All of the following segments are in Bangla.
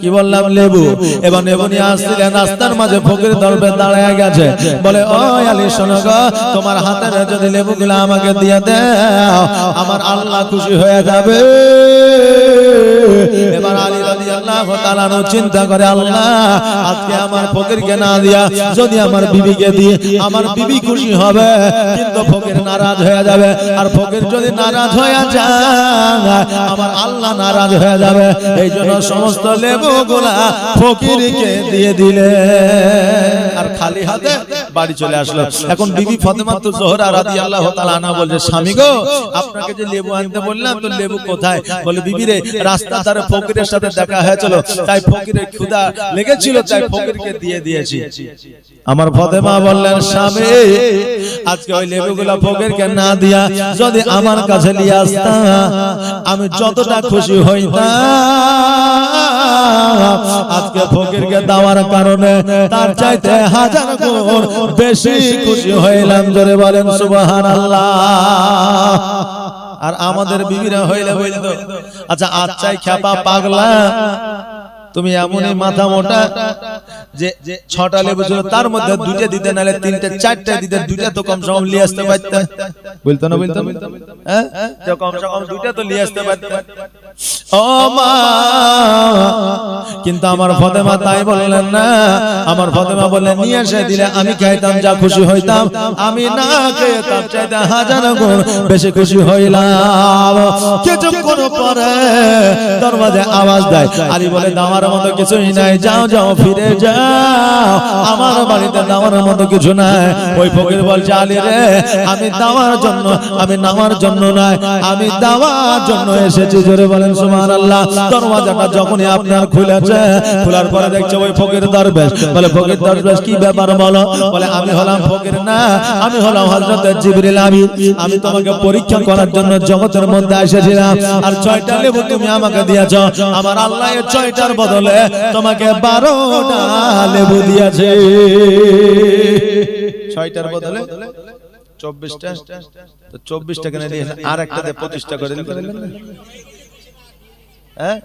কি বললাম, লেবু? লেবু নিয়ে আসছিলেন, রাস্তার মাঝে ফকির দলবে দাঁড়ায় গেছে। বলে ও আলী, শোনো তোমার হাতের যদি লেবুগুলো আমাকে দিয়ে দে আমার আল্লাহ খুশি হয়ে যাবে। এবার আলী চিন্তা করে, আল্লাহ, আজকে আমার ফকিরকে না দিয়া যদি আমার বিবিকে দিয়ে আমার বিবি খুশি হবে, কিন্তু ফকির নারাজ হয়ে যাবে। আর ফকির যদি নারাজ হয়ে যায়, আমার আল্লাহ নারাজ হয়ে যাবে। এই জন্য সমস্ত লেবুগুলা ফকিরকে দিয়ে দিলে। আর খালি হাতে বাড়ি চলে আসলো। এখন বিবি ফাতেমা তো জোহরা রাদিয়াল্লাহু তাআলা আনহা বলছে স্বামী গো আপনাকে যে লেবু আনতে বললাম তো লেবু কোথায়? বলে বিবি রে রাস্তা ধারে ফকিরের সাথে দেখা হয়েছিল তাই ফকিরের ক্ষুধা লেগেছিল তাই ফকিরকে দিয়ে দিয়েছি। আমার ফাতেমা বললেন স্বামী আজকে ওই লেবুগুলো ফকিরকে না দিয়া যদি আমার কাছে নিয়ে আসতাম আমি যতটা খুশি হইতাম। আজকে ফকিরকে দেওয়ার কারণে তার চাইতে হাজার গুণ বেশি খুশি হইলাম জোরে বলেন সুবাহান আর আমাদের বিবিরা হইলে হইলে তো আচ্ছা আচ্ছাই খ্যাপা পাগলা তুমি এমনই মাথা মোটা। যে যে ছটা লেবু ছিল তার মধ্যে দুটো দিতে নালে তিনটে চারটে দিতে দুটো তো কম সম নিয়ে আসতে পারতে বলতো না বলতো হ্যাঁ? তো কম সে কম দুটো তো নিয়ে আসতে পারতে ও মা! কিন্তু আমার ফতেমা তাই বললেন না। আমার ফতেমা বললেন নিয়ে এসে দিলে আমি খাইতাম যা খুশি হইতাম। আমি না খেয়ে তার চাইতে হাজার গুণ বেশি খুশি হইলাম। কিছুক্ষণ পরে দরওয়াজে আওয়াজ দেয়। আলী বলে দামার মতো কিছুই নাই যাও যাও ফিরে যাও। আমার বাড়িতে দামার মতো কিছু নাই। ওই ফকির বলছে, আলী রে, আমি জন্য, আমি নামার জন্য নাই, আমি জন্য এসেছি। জোরে বলেন, সুবহানাল্লাহ। দরওয়াজাটা যখনই আপনার খুলেছে, খোলার পরে দেখছে ওই ফকির দরবেশ। বলে, ফকির দরবেশ, কি ব্যাপার বলো? বলে, আমি হলাম ফকির না, আমি হলাম জিবরিল আমি তোমাকে পরীক্ষা করার জন্য জগতের মধ্যে এসেছিলাম। আর ছয়টা লেবু তুমি আমাকে দিয়েছ। আমার আল্লাহ ছয়টার বদলে তোমাকে বারোটা লেবু দিয়েছে ছয়টার বদলে চব্বিশটা। তো চব্বিশটা কেন দিয়েছে আর একটাতে প্রতিষ্ঠা করে হ্যাঁ?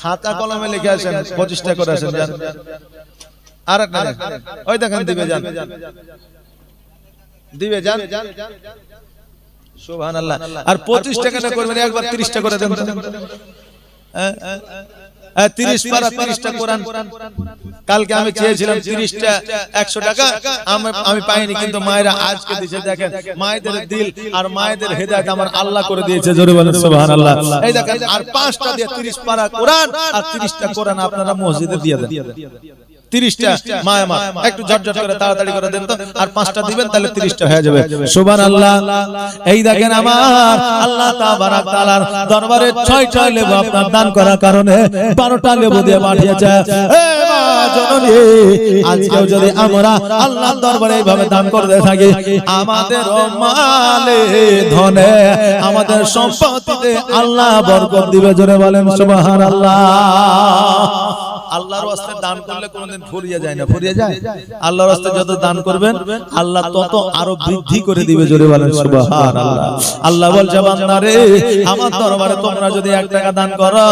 খাতা কলমে লিখে আসেন প্রতিষ্ঠা করে আসেন যান। আর একটা। ওই দেখেন দিবে যান। দিবে যান। সুবহান আল্লাহ আর পঁচিশ টাকা না করবেন? একবার তিরিশটা করে দেন তিরিশ পারা তিরিশটা কোরআন। কালকে আমি চেয়েছিলাম তিরিশটা একশো টাকা আমি- আমি পাইনি কিন্তু মায়েরা আজকে দিছে দেখেন মায়েদের দিল আর মায়েদের হেদায়ত আমার আল্লাহ করে দিয়েছে জোরে বলেন এই দেখেন আর পাঁচটা দিয়ে তিরিশ পারা কোরআন আর তিরিশটা কোরআন আপনারা মসজিদে দিয়ে দেন। তিরিশটা মায়া মা একটু ঝটঝট করে তাড়াতাড়ি করে দেন তো। আর পাঁচটা দিবেন তাহলে তিরিশটা হয়ে যাবে। সুবান আল্লাহ এই দেখেন আমার আল্লাহ তাবারাক তাআলার দরবারে ছয়টা লেবু আপনার দান করার কারণে বারোটা লেবু দিয়ে পাঠিয়েছে। আজকেও যদি আমরা আল্লাহর দরবারে এইভাবে দান করতে থাকি আমাদের মালে ধনে আমাদের সম্পত্তিতে আল্লাহ বরকত দিবে জোরে বলেন সুবহানাল্লাহ। আল্লাহর রাস্তায় দান করলে কোনোদিন ফুরিয়ে যায় না। ফুরিয়ে যায়? আল্লাহর রাস্তায় যত দান করবেন আল্লাহ তত আরও বৃদ্ধি করে দিবে জোরে বলেন সুবহানাল্লাহ। আল্লাহ বলছে বান্দারে আমার দরবারে তোমরা যদি এক টাকা দান করো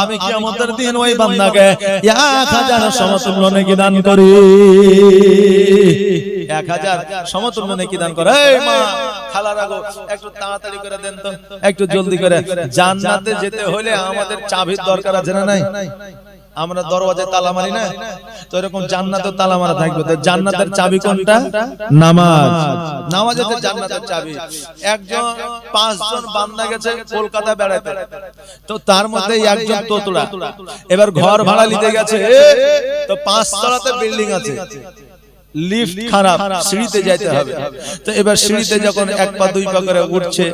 আমি কিয়ামতের দিন ওই বান্দাকে এক হাজার সমতুল্য নাকি দান করি। এক হাজার সমতুল্য নাকি দান করে। এই মা খালা রাখো একটু তাড়াতাড়ি করে দেন তো একটু জলদি করে। জান্নাতে যেতে হলে আমাদের চাবির দরকার আছে না নাই? আমরা দরওয়াজায় তালা মারি না? তো এরকম জান্নাতের তালা মারা থাকবে। তো জান্নাতের চাবি কোনটা? নামাজ। নামাজের জান্নাতের চাবি। একজন পাঁচজন বান্দা গেছে কলকাতা বেড়াতে তো তার মধ্যে একজন তোতলা। এবার ঘর ভাড়া নিতে গেছে। তো পাঁচ তলাতে বিল্ডিং আছে। লিফট খারাপ সিঁড়িতে যাইতে হবে তো এবার সিঁড়িতে যখন এক পা দুই পা করে উঠছে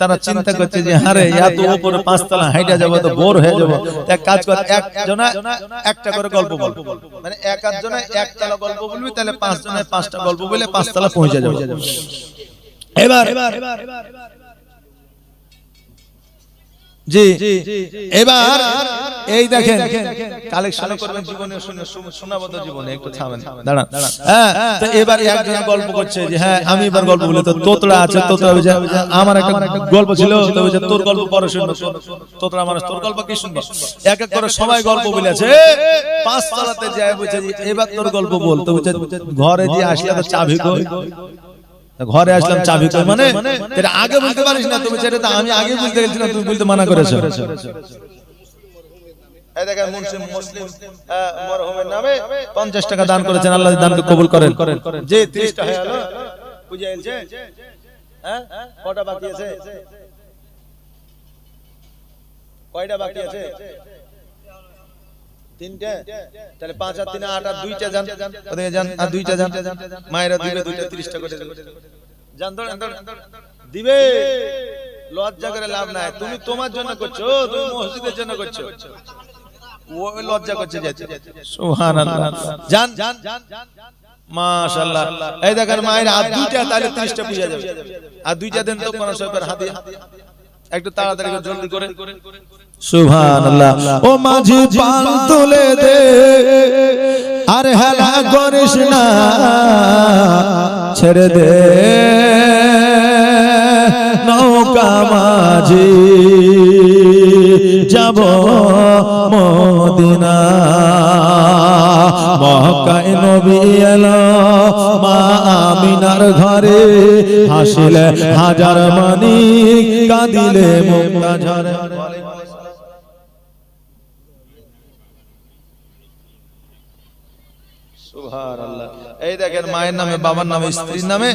তারা চিন্তা করছে যে হারে এত উপরে পাঁচতলা হাইটা যাব তো বোর হয়ে যাব এক কাজ কর এক জনা একটা করে গল্প বল মানে এক আধ জনে একতলা গল্প বলবি তাহলে পাঁচজনের পাঁচটা গল্প বলে পাঁচতলা পৌঁছে যাবে এবার জি। এবার এই দেখেন কালেকশন করবেন জীবনে শুনে শোনাবদ্ধ জীবনে একটু থামেন। দাঁড়ান। হ্যাঁ তো এবার একজন গল্প করছে যে হ্যাঁ আমি এবার গল্প বলি তো তোতলা আছে তোতলা আমার একটা গল্প ছিল তো তোর গল্প পরে শুনব তোতলা মানুষ তোর গল্প কি শুনব? এক এক করে সবাই গল্প বলেছে পাঁচ তলাতে যায় যে, এবার তোর গল্প বল তো বলছে ঘরে যে আসলে তো চাবি কই? ঘরে আসলাম চাবি কই মানে এটা আগে বলতে পারিস না তুমি সেটা তো আমি আগে বলতে গেছিলাম তুমি বলতে মানা করেছ। এই দেখেন মুসলিম মুসলিম মরহুমের নামে 50 টাকা দান করেছেন আল্লাহ দানকে কবুল করেন। যে 30 টা হয়ে বুঝে গেছে হ্যাঁ? কটা বাকি আছে? কয়টা বাকি আছে? তিনটে তাহলে পাঁচ আর তিনে আট আর দুইটা যান। ওদিকে যান আর দুইটা যান। মায়েরা দিবে দুইটা 30 টাকা করে যান ধরেন ধরেন। দিবে। লজ্জা করে লাভ নাই। তুমি তোমার জন্য করছ তুমি মসজিদের জন্য করছ। ও লজ্জা করছে সুবহানাল্লাহ। মাশাআল্লাহ। এই দেখেন মায়ের হাত দুইটা তাহলে 30টা পূজা যাবে। আর দুইটা দেন তো কোন সাহেবের হাতে একটু তাড়াতাড়ি করে জলদি করে। সুবহানাল্লাহ। ও মাঝি পাল তুলে দে। আর হেলা করিস না। ছেড়ে দে। নৌকা মাঝি। যাব মদিনা। মক্কায় নবী এলো। মা আমিনার ঘরে হাসিলে হাজার মানি কাঁদিলে মুক্তা ঝরে সুবহানাল্লাহ। এই দেখেন মায়ের নামে, বাবার নামে, স্ত্রীর নামে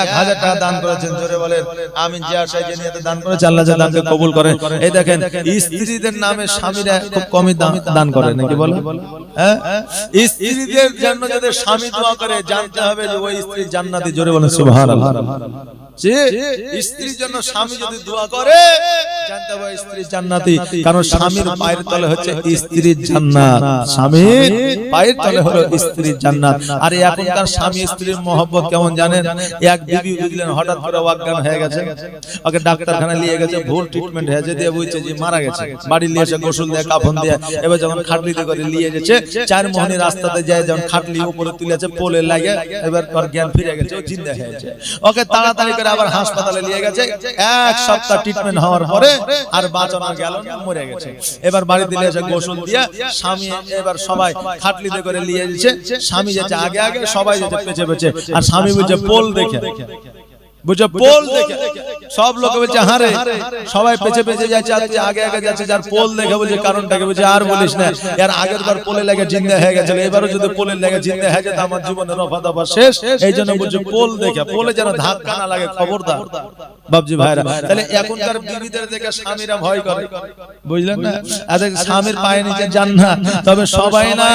এক হাজার টাকা দান করেছেন। জোরে বলেন আমি যে আশায় যে নিয়তে দান করেছি আল্লাহ যে দানকে কবুল করেন এই দেখেন, স্ত্রীদের নামে স্বামীরা খুব কমই দান করে, নাকি বলে? হ্যাঁ? স্ত্রীদের জন্য যাদের স্বামী দোয়া করে, জানতে হবে যে ওই স্ত্রী জান্নাতি। জোরে বলেন স্ত্রীর জন্য স্বামী যদি দোয়া করে, জানতে হবে জান্নাতি। কারণ স্বামীর পায়ের তলে হচ্ছে স্ত্রীর জান্নাত। স্বামীর পায়ের তলে হলো স্ত্রীর জান্নাত। আর এখনকার স্বামী স্ত্রীর মহব্বত কেমন জানেন? এক বিবি বুঝলেন হঠাৎ করে অজ্ঞান হয়ে গেছে। ওকে ডাক্তারখানা নিয়ে গেছে ভুল ট্রিটমেন্ট হয়েছে দিয়ে বুঝছে যে মারা গেছে। বাড়ি নিয়ে এসে গোসল দিয়ে কাফন দিয়ে এবার যখন খাটলিতে করে নিয়ে গেছে চার মোহনী রাস্তাতে যায় যখন খাটলি উপরে তুলেছে পোলে লাগে এবার ওর জ্ঞান ফিরে গেছে ও জিন্দা হয়েছে। ওকে তাড়াতাড়ি করে আবার হাসপাতালে নিয়ে গেছে। এক সপ্তাহ ট্রিটমেন্ট হওয়ার পরে আর বাঁচানো গেল না মরে গেছে। এবার বাড়ি দিলে এসে গোসল দিয়ে স্বামী এবার সবাই খাটলিতে করে নিয়ে যাচ্ছে স্বামী যাচ্ছে আগে আগে সবাই যেতে পেছে পেছে আর স্বামী বলছে পোল দেখে। বুঝছ পোল দেখে। সব লোক বলছে হারে সবাই পেছে পেছে যাচ্ছে আগে আগে যাচ্ছে যার পোল দেখে বলছে কারণটাকে বলছে আর বলিস না। এর আগের বার পোলে লেগে জিন্দা হয়ে গেছিল এবারও যদি পোলে লেগে জিন্দা হয়ে যেত আমার জীবনের রফা দফা শেষ এই জন্য বলছে পোল দেখে। পোলে যেন ধাক্কা না লাগে খবরদার। বাবজি ভাইরা তাহলে এখনকার বিবিদের দেখে স্বামীরা ভয় করে। বুঝলেন না? আরে স্বামীর পায়ে নিচে যান না তবে সবাই না।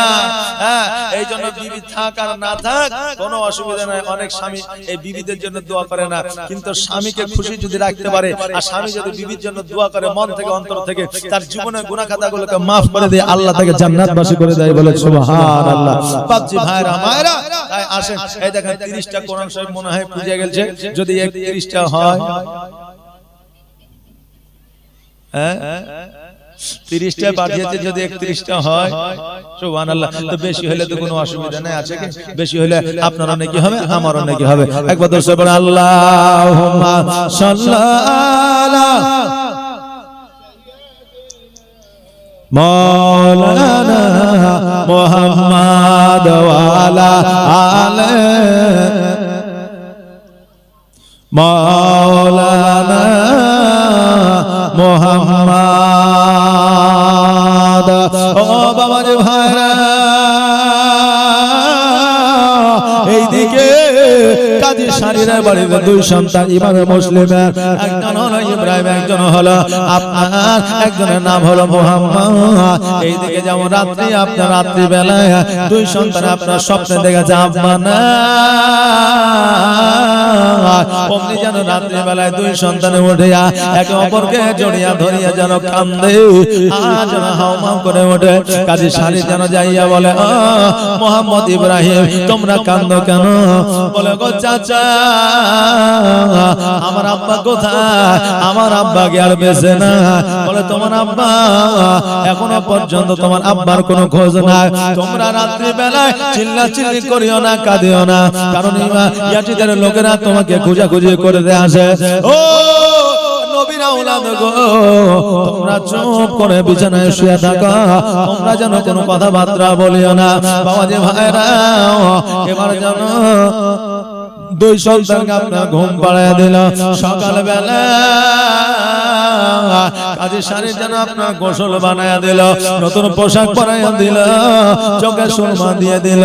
হ্যাঁ এই জন্য বিবি থাক আর না থাক কোনো অসুবিধা নাই অনেক স্বামী এই বিবিদের জন্য দোয়া করে না কিন্তু স্বামীকে খুশি যদি রাখতে পারে আর স্বামী যদি বিবির জন্য দোয়া করে মন থেকে অন্তর থেকে তার জীবনের গুনাহ খাতাগুলোকে maaf করে দিয়ে আল্লাহ তাকে জান্নাতবাসী করে দেয় বলে সুবহানাল্লাহ। ভাইরা মায়েরা তাই আসেন। এই দেখেন 30টা কোরআন শরীফ মনে হয় পূজা গেছে যদি 31টা হয়? হ্যাঁ? তিরিশটা পাঠিয়েছে যদি একত্রিশটা হয় সুবহানাল্লাহ। তো বেশি হলে তো কোনো অসুবিধা নেই আছে বেশি হলে আপনার নাকি হবে আমারও নাকি হবে। একবার দর্শক বলে সাল্লাল্লাহ মৌলানা মুহাম্মদ ওয়ালা আলে মৌলানা মোহাম্মদ শাড়ির বাড়ির দুই সন্তান, ইমামে মুসলিমের একজন হলো ইব্রাহিম, একজন হলো আপনার। একজনের নাম হলো মোহাম্মদ। এইদিকে যেমন রাত্রি আপনার রাত্রি বেলায় দুই সন্তান আপনার স্বপ্নে দেখেছে আপনার অমনি যেন রাত্রি বেলায় দুই সন্তানে উঠিয়া একে অপরকে জড়িয়া ধরিয়া যেন কান্দে যেন হাউমাউ করে ওঠে। কাজী শাড়ি যেন যাইয়া বলে মোহাম্মদ ইব্রাহিম, তোমরা কান্দ কেন? বলে, গো চাচা আমার আব্বা কোথায়? আমার আব্বাকে আর বেঁচে না? বলে, তোমার আব্বা, এখনও পর্যন্ত তোমার আব্বার কোনো খোঁজ নাই। তোমরা রাত্রি বেলায় চিল্লা চিল্লি করিও না, কাঁদিও না। কারণ ইয়াটিদের লোকেরা তোমাকে খুঁজাখুঁজি করে দিয়ে আসে ও কোনো কথাবার্তা বলিও না। বাবা যে ভাইরা এবার যেন দুই সন্তানকে আপনার ঘুম পাড়ায় দিল সকাল বেলা কাজে সারি যেন আপনার গোসল বানায় দিল নতুন পোশাক পরাইয়া দিল চোখে সুরমা দিয়ে দিল।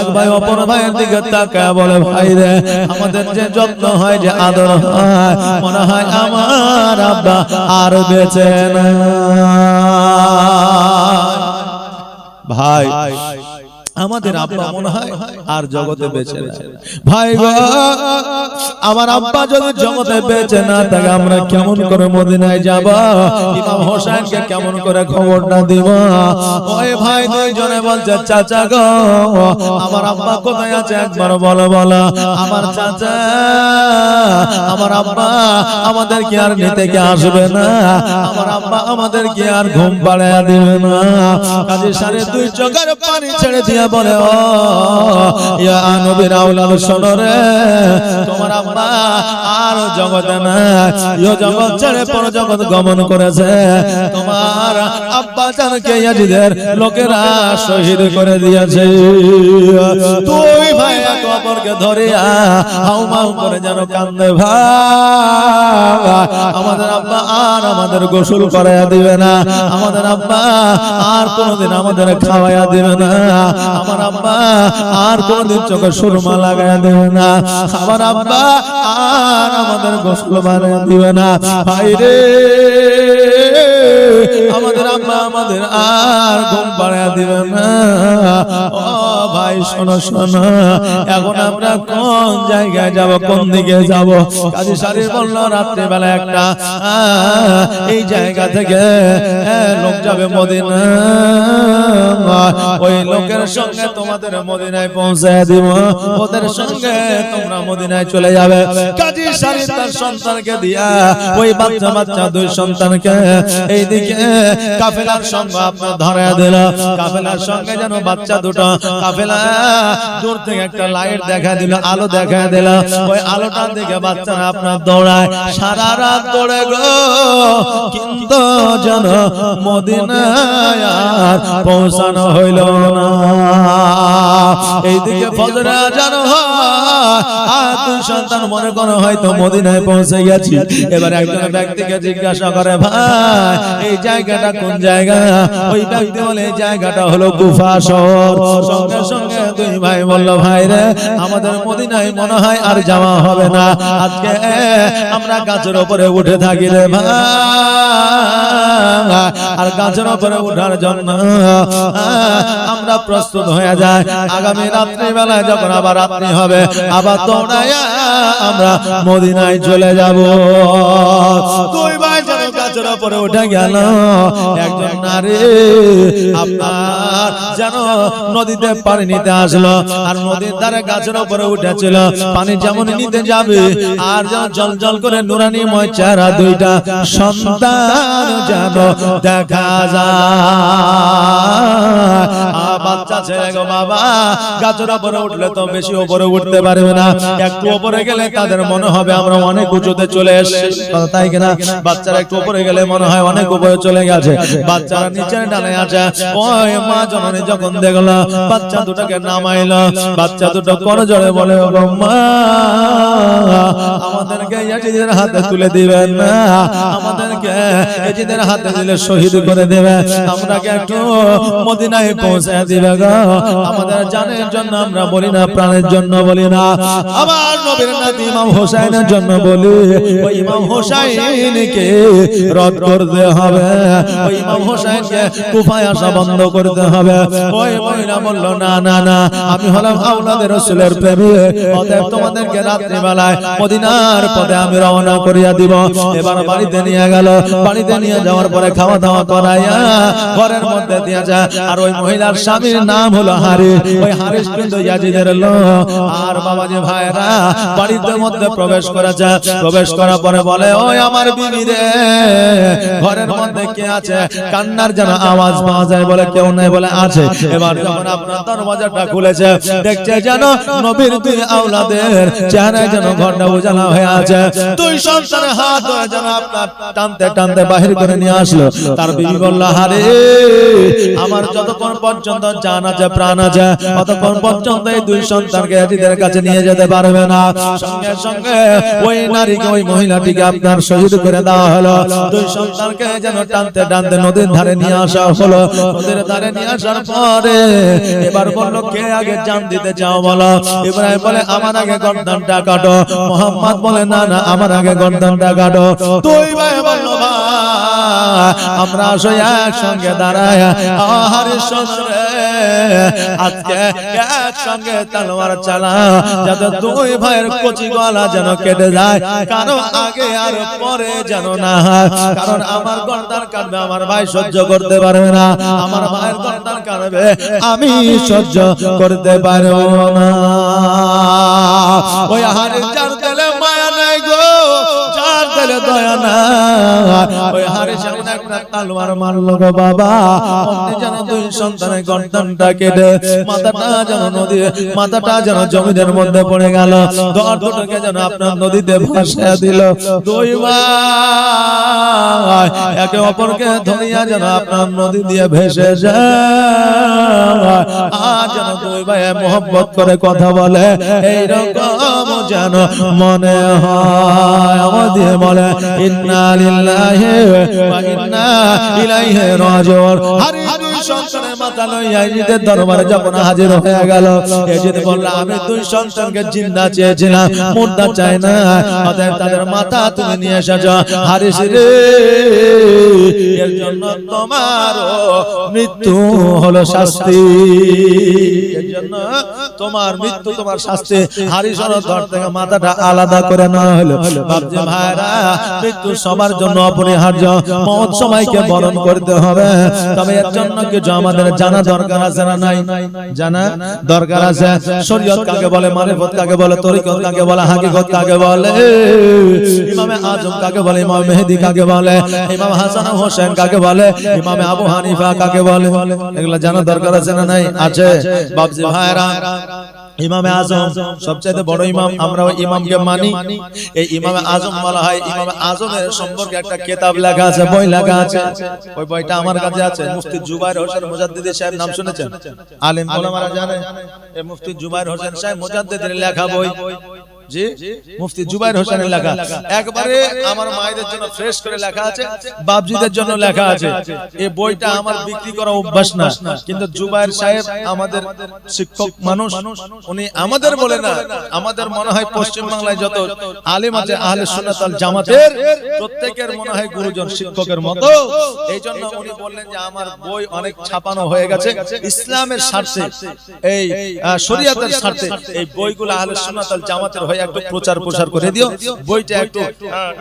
এক ভাই অপর ভাইয়ের দিকে তাকায় বলে ভাই রে আমাদের যে যত্ন হয় যে আদর হয় মনে হয় আমার আব্বা আর বেঁচে না। ভাই আমাদের আব্বা মনে হয় আর জগতে বেঁচে ভাই আমার আব্বা যদি জগতে বেঁচে না থাকে আমরা কেমন করে মদিনায় যাব? ইমাম হোসেনকে কেমন করে খবরটা দিব? ওই ভাই দুইজনে বলছে চাচা গো আমার আব্বা কোথায় আছে? একবার বলো বলো। আমার চাচা আমার আব্বা আমাদের কি আর নিতে কি আসবে না? আমার আব্বা আমাদের কি আর ঘুম পাড়ায় দিবে না? কাজে সারে দুই চোখের পানি ছেড়ে দিয়ে বলে, ও, ইয়া নবীর আওলাদ শোনো তোমার আব্বা আর জগতে জগৎ ছেড়ে পর জগৎ গমন করেছে। তোমার আব্বা জানকে ইয়াজিদের লোকেরা শহীদ করে দিয়েছে। তুই ভাই করে যেন কান্দে ভাই আমাদের আব্বা আর আমাদের গোসল করাইয়া দিবে না। আমাদের আব্বা আর কোনোদিন আমাদের খাওয়াইয়া দিবে না। আমার আব্বা, আর কোনোদিন চোখে সুরমা লাগাইয়া দেবে না। আমার আব্বা, আর আমাদের গোসল বানাইয়া দিবে না। বাইরে আমাদের আব্বা আমাদের আর ঘুম পাড়াইয়া দিবে না। ভাই, শোনো শোনো, এখন আমরা কোন জায়গায় যাব, কোন দিকে যাব? কাজী শাড়ির বলল রাত্রে বেলা একটা এই জায়গা থেকে লোক যাবে মদিনা ওই লোকের সঙ্গে তোমাদের মদিনায় পৌঁছে দিব। ওদের সঙ্গে তোমরা মদিনায় চলে যাবে। কাজী শাড়ি তার সন্তানকে দিয়া ওই বাচ্চা বাচ্চা দুই সন্তানকে এইদিকে কাফেলার সঙ্গে আপনার ধরা দিল। কাফেলার সঙ্গে যেন বাচ্চা দুটো কাফেলা। দূর থেকে একটা লাইট দেখা দিল, আলো দেখা দিল। ওই আলোটার দিকে বাচ্চারা আপনার দৌড়ায়। সারা রাত দৌড়ে গো। কিন্তু যেন মদিনায় পৌঁছানো হইল না। এইদিকে ফজরে হয়। সন্তান মনে করো হয়তো মদিনায় পৌঁছে গেছি এবার একজন ব্যক্তিকে জিজ্ঞাসা করে, ভাই, এই জায়গাটা কোন জায়গা? ওই ব্যক্তি বলে, এই জায়গাটা হলো গুফা শহর। সঙ্গে সঙ্গে দুই ভাই বলল, ভাই রে, আমাদের মদিনায় মনে হয় আর যাওয়া হবে না। আজকে আমরা গাছের উপরে উঠে থাকি রে আর গাছের উপরে উঠার জন্য আমরা প্রস্তুত হয়ে যায় আগামী রাত্রি বেলায় যখন আবার রাত্রি হবে, আবার দৌড়াইয়া আমরা মদিনায় চলে যাব। দুই ভাই যেন গাছের উপরে উঠে গেল। একজন নারী আপনার যেন নদীতে পানি নিতে আসলো আর নদীর ধারে গাছের উপরে উঠেছিল। পানি যেমন নিতে যাবে, আর যেন জল জল করে নুরানিময় চেহারা দুইটা সন্তান যেন দেখা যায়। বেশি উপরে উঠতে পারবে না। একটু উপরে গেলে তাদের মনে হবে আমরা অনেক উঁচুতে চলে এসেছি। তাই কিনা? বাচ্চারা একটু উপরে গেলে মনে হয় অনেক উপরে চলে গেছে। বাচ্চারা নিচের ডানে আছে। যখন দেখল, বাচ্চা দুটোকে নামাইলো। বাচ্চা দুটো কোন জোরে বলে আমাদেরকে ইয়াজিদের হাতে তুলে দিবেন আমাদেরকে ইয়াজিদের হাতে দিলে শহীদ করে দেবে। আমরাকে একটু মদিনায় পৌঁছে দিবে গো। আমাদের জানের জন্য আমরা বলি না, প্রাণের জন্য বলি না। আমার নবীর নাতি ইমাম হোসেনের জন্য বলি ওই ইমাম হোসেনকে রদ করতে হবে। ওই ইমাম হোসেনকে কুফায় আসা বন্ধ করতে হবে। ওই মহিলা বলল, না না না আমি হলাম আউলাদের রসুলের প্রেমী। অতএব তোমাদেরকে রাত্রি বেলায় মদিনার পথে আমি রওনা করিয়া দিব। এবার বাড়িতে নিয়ে গেল। বাড়িতে নিয়ে যাওয়ার পরে খাওয়া দাওয়া করাইয়া ঘরের মধ্যে দিয়ে যায়। আর ওই মহিলার স্বামীর নাম হলো হারিস ওই হারিস কিন্তু ইয়াজিদের লোক। আর বাবা যে ভাইরা বাড়িতে মধ্যে প্রবেশ করেছে। প্রবেশ করার পরে বলে, ওই আমার বিবি রে, ঘরের মধ্যে কে আছে? কান্নার যেন আওয়াজ পাওয়া যায় বলে কেউ নেই বলে আছে। এবার যখন আপনার দরওয়াজাটা খুলেছে। দেখছে যেন নবীর দুই আওলাদের চেহারায় যেন ঘরটা উজালা হয়ে আছে। দুই সন্তানের হাত ধরে যেন আপনার টানতে টানতে বাহির করে নিয়ে আসলো। তার বিবি বলল, হারে, আমার যতক্ষণ পর্যন্ত জান আছে, প্রাণ আছে, ততক্ষণ পর্যন্ত এই দুই সন্তানকে এদের কাছে নিয়ে যেতে পারবে না। সঙ্গে সঙ্গে ওই নারীকে, ওই মহিলাটিকে আপনার শহীদ করে দেওয়া হলো। দুই সন্তানকে যেন টানতে টানতে নদীর ধারে নিয়ে আসা হলো। নদীর ধারে নিয়ে আসার পরে এবার বলল কে আগে জান দিতে চাও বলো। ইব্রাহিম বলে আমার আগে গর্দনটা কাটো। মোহাম্মদ বলে না না আমার আগে গর্দনটা কাটো। তুই ভাই বলল ভাই আমরা আসো একসঙ্গে দাঁড়ায়। আজকে একসঙ্গে তলোয়ার চালা, যাতে দুই ভাইয়ের কচি গলা যেন কেটে যায়। আগে আর পরে যেন না কারণ আমার আমার ভাই সহ্য করতে পারবে না। আমার ভাইয়ের গর্দান কাটবে, আমি সহ্য করতে পারব না। ওই হারে চার চার দয়া না, ওই হারে সামনে একটা তালোয়ার মারলো গো বাবা, অমনি যেন দুই সন্তানের গর্দানটা কেটে মাথাটা যেন নদী, মাথাটা যেন জমিদের মধ্যে পড়ে গেল দর দুটোকে যেন আপনার নদীতে ভাসিয়ে দিল। দুই ভাই, একে অপরকে ধরিয়া যেন আপনার নদী দিয়ে ভেসে যায়। আর যেন দুই ভাই মোহব্বত করে কথা বলে, এইরকম যেন মনে হয় আমার দিয়ে বলে ইন্না লিল্লাহি ওয়া ইন্না ইলাইহি রাজিউন। সন্তানের না তাদের মাথা তুমি নিয়ে এসেছ। হারিস রে, এর জন্য তোমার মৃত্যু হলো শাস্তি। এর জন্য তোমার মৃত্যু, তোমার শাস্তি। হারিসর থেকে মাথাটা আলাদা করে নেওয়া হলো। ভাবছে, ভাইরা, মৃত্যু সবার জন্য অপরিহার্য। মত সময়কে বরণ করতে হবে। তবে এর জন্য কিছু আমাদের জানা দরকার আছে না নাই জানা দরকার আছে শরীয়ত কাকে বলে মারিফত কাকে বলে তরিকত কাকে বলে হাকিকত কাকে বলে ইমামে আজম কাকে বলে ইমাম মেহেদী কাকে বলে ইমাম হাসান হোসেন কাকে বলে ইমামে আবু হানিফা কাকে বলে এগুলা জানা দরকার আছে না নাই আছে বাপজি ভাইরা ইমামে আজম সবচেয়ে বড় ইমাম আমরা ওই ইমামকে মানি। এই ইমামে আজম বলা হয় ইমামে আজমের সম্পর্কে একটা কিতাব লেখা আছে বই লেখা আছে। ওই বইটা আমার কাছে আছে মুফতি জুবাইর হোসেন মুজাদ্দিদি সাহেব নাম শুনেছেন। আলেম ওলামারা জানে। এই মুফতি জুবাইর হোসেন সাহেব মুজাদ্দিদের লেখা বই। জি মুফতি জুবাইর হোসেনের লেখা। একবারে আমার মায়েদের জন্য ফ্রেশ করে লেখা আছে। বাবজিদের জন্য লেখা আছে। এই বইটা আমার বিক্রি করা অভ্যাস না। কিন্তু জুবাইর সাহেব আমাদের শিক্ষক মানুষ উনি আমাদের বলে না। আমাদের মনে হয় পশ্চিম বাংলায় যত আলেম আছে আহলে সুন্নাত ওয়াল জামাতের প্রত্যেকের মনে হয় গুরুজন শিক্ষকের মতো। এই জন্য উনি বললেন যে আমার বই অনেক ছাপানো হয়ে গেছে। ইসলামের স্বার্থে। এই শরীয়তের স্বার্থে। এই বইগুলো আহলে সুন্নাত ওয়াল জামাতের হয়ে একটু প্রচার প্রসার করে দিও বইটা একটু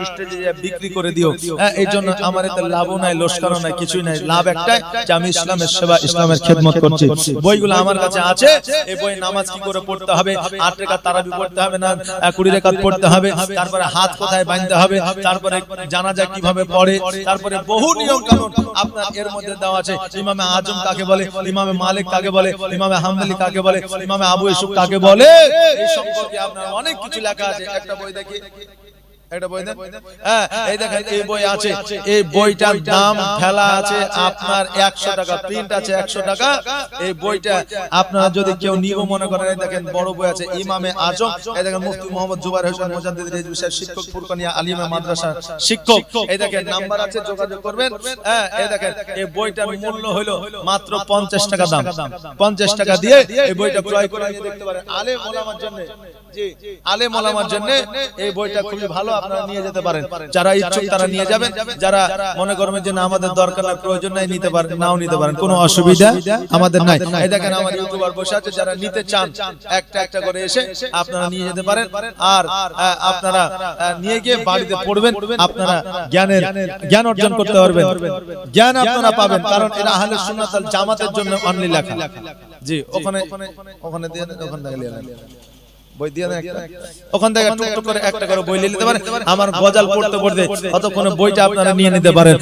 স্টেজে বিক্রি করে দিও। হ্যাঁ, এই জন্য আমার এতে লাভও নাই নাই কিছুই নাই লাভ যে আমি ইসলামের সেবা ইসলামের খেদমত করছি। বইগুলো আমার কাছে আছে এই বই নামাজ কি করে পড়তে হবে আট রেখা তারাবি পড়তে হবে না কুড়ি পড়তে হবে তারপরে হাত কোথায় বাঁধতে হবে তারপরে কীভাবে পড়ে তারপরে বহু নিয়ম কানুন আপনার এর মধ্যে দেওয়া আছে। ইমামে আজম কাকে বলে ইমামে মালিক কাকে বলে ইমামে কাকে বলে ইমামে আবু ইসুফ কাকে বলে এই সম্পর্কে আপনার অনেক কিছু লেখা আছে একটা বই দেখি। একটা বই দেন। হ্যাঁ এই দেখেন এই বই আছে। এই বইটার দাম ফেলা আছে আপনার একশো টাকা প্রিন্ট আছে একশো টাকা। এই বইটা আপনারা যদি কেউ নিব মনে করেন দেখেন বড় বই আছে ইমামে আজম। এই দেখেন মুফতি মোহাম্মদ জুবাইর হোসেন মুজাদ্দিদ রেজবি সাহেব শিক্ষক ফুরকানিয়া আলিমা মাদ্রাসা শিক্ষক। এই দেখেন নাম্বার আছে যোগাযোগ করবেন। হ্যাঁ এই দেখেন এই বইটার মূল্য হলো মাত্র পঞ্চাশ টাকা দাম। পঞ্চাশ টাকা দিয়ে এই বইটা ক্রয় করে নিয়ে দেখতে পারেন। আলেম ওলামার জন্য জি আলেম ওলামার জন্য এই বইটা খুবই ভালো আপনারা নিয়ে যেতে পারেন। যারা ইচ্ছুক তারা নিয়ে যাবেন। যারা মনে করবেন যে না আমাদের দরকার নাই প্রয়োজন নাই নিতে পারেন নাও নিতে পারেন কোনো অসুবিধা আমাদের নাই। এই দেখেন আমার ইউটিউবার বসে আছে যারা নিতে চান একটা একটা করে এসে আপনারা নিয়ে যেতে পারেন। আর আপনারা নিয়ে গিয়ে বাড়িতে পড়বেন আপনারা জ্ঞানের জ্ঞান অর্জন করতে পারবেন। জ্ঞান আপনারা পাবেন কারণ এরা আহলে সুন্নাত জামাতের জন্য অনলি লেখা। জি ওখানে ওখানে দিয়ে দেন, ওখান নিয়ে নেন। বই দিয়ে দেন ওখান থেকে টুকটুক করে একটা করে বই নিতে পারেন। আমার গজাল পড়তে পড়তে অতক্ষণে বইটা আপনারা নিয়ে নিতে পারেন।